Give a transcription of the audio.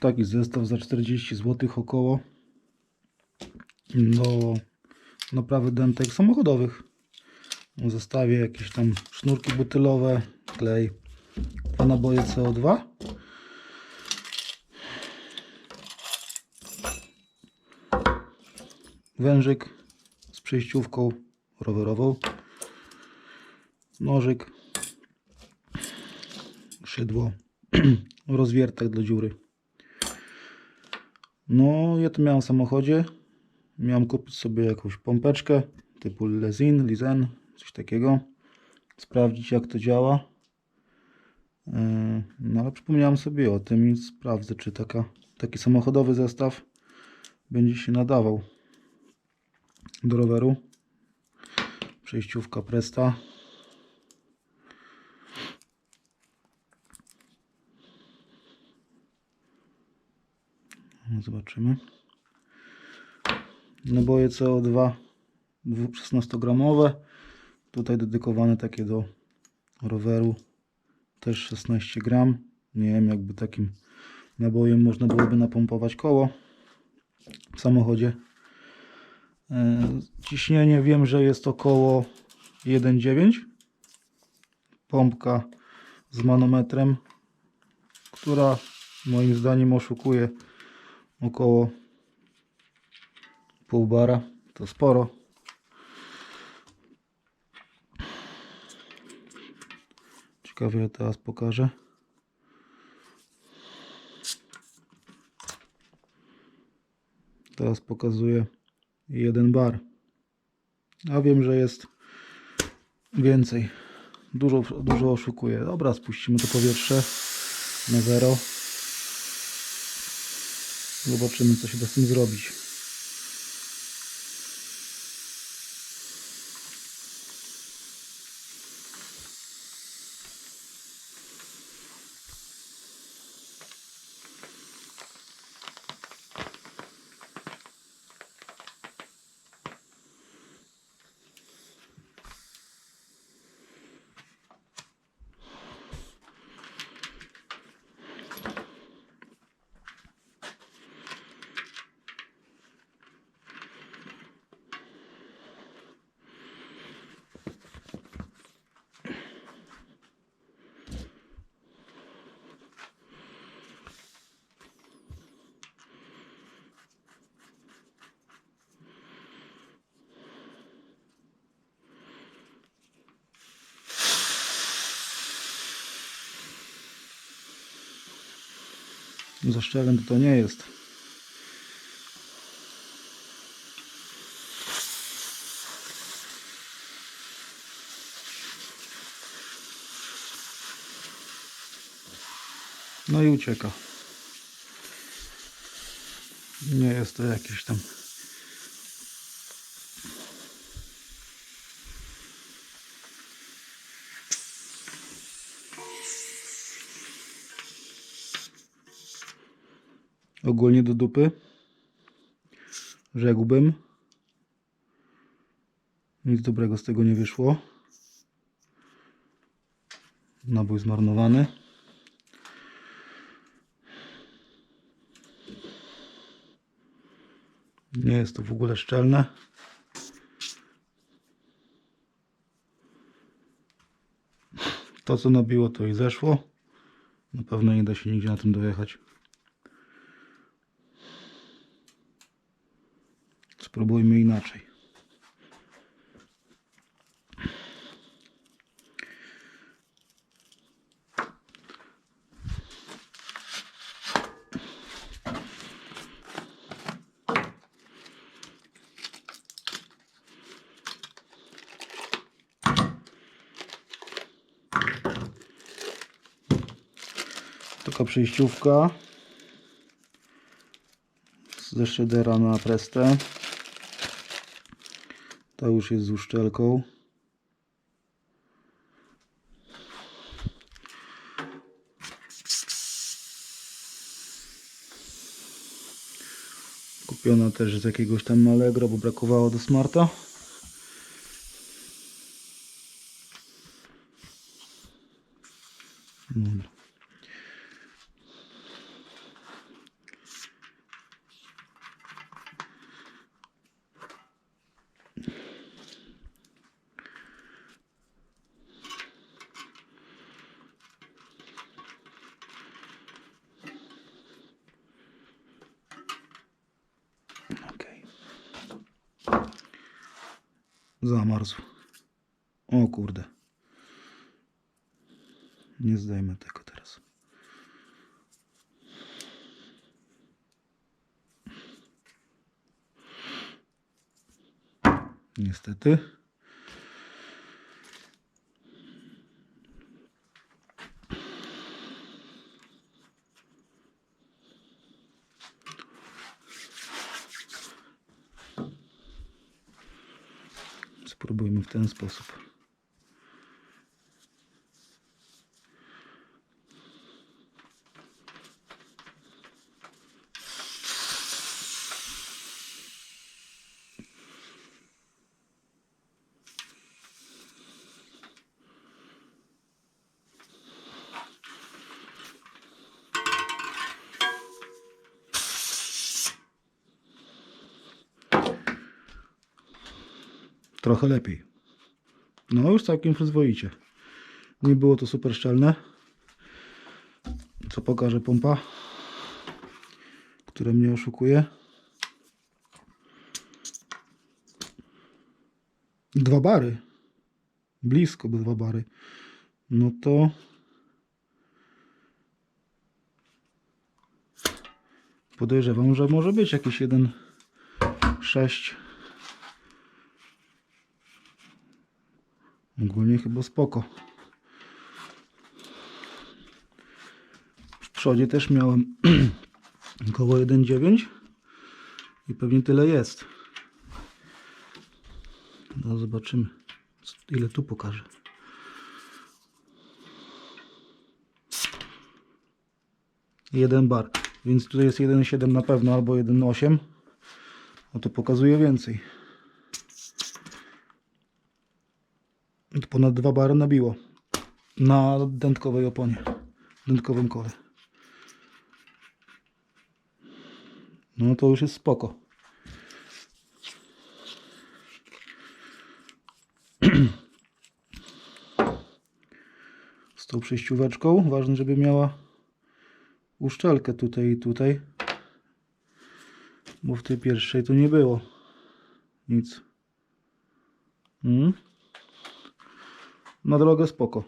Taki zestaw za 40 zł około. Do naprawy dentek samochodowych. W zestawie jakieś tam sznurki butylowe, klej, dwa naboje CO2. Wężyk z przejściówką rowerową. Nożyk. Szydło. Rozwiertak do dziury. No, ja to miałem w samochodzie. Miałem kupić sobie jakąś pompeczkę typu Lezin, Lizen, coś takiego. Sprawdzić jak to działa. Yy, No ale przypomniałem sobie o tym i sprawdzę czy taka, taki samochodowy zestaw będzie się nadawał do roweru. Przejściówka Presta. Zobaczymy. Naboje CO2 16-gramowe. Tutaj dedykowane takie do roweru. Też 16 gram. Nie wiem, jakby takim nabojem można byłoby napompować koło w samochodzie. E, Ciśnienie wiem, że jest około 1,9. Pompka z manometrem, która moim zdaniem oszukuje około pół bara. To sporo. Ciekawie ja teraz pokażę. Teraz pokazuje 1 bar. A wiem, że jest więcej. Dużo, dużo oszukuje. Dobra, spuścimy to powietrze na zero. Zobaczymy, co się da z tym zrobić. Za szczelem to, nie jest. No i ucieka. Nie jest to jakieś tam. Ogólnie do dupy. Rzekłbym. Nic dobrego z tego nie wyszło. Nabój zmarnowany. Nie jest to w ogóle szczelne. To co nabiło to i zeszło. Na pewno nie da się nigdzie na tym dojechać. Spróbujmy inaczej. Taka przejściówka ze szydera na prestę. Ta już jest z uszczelką. Kupiona też z jakiegoś tam Allegro, bo brakowało do Smarta. Dobra. Zamarzł. O kurde. Nie zdejmę tego teraz. Niestety. Spróbujmy w ten sposób. Trochę lepiej. No już całkiem przyzwoicie. Nie było to super szczelne. Co pokaże pompa, która mnie oszukuje. Dwa bary. Blisko by dwa bary. No to podejrzewam, że może być jakiś jeden sześć Ogólnie chyba spoko. W przodzie też miałem około 1,9 i pewnie tyle jest. No zobaczymy ile tu pokaże. Jeden bar, więc tutaj jest 1,7 na pewno albo 1,8. No to pokazuje więcej. Ponad dwa bary nabiło na dętkowej oponie, dętkowym kole. No to już jest spoko. Z tą przejścióweczką ważne, żeby miała uszczelkę tutaj i tutaj. Bo w tej pierwszej to nie było nic. Mm. Na drogę spoko.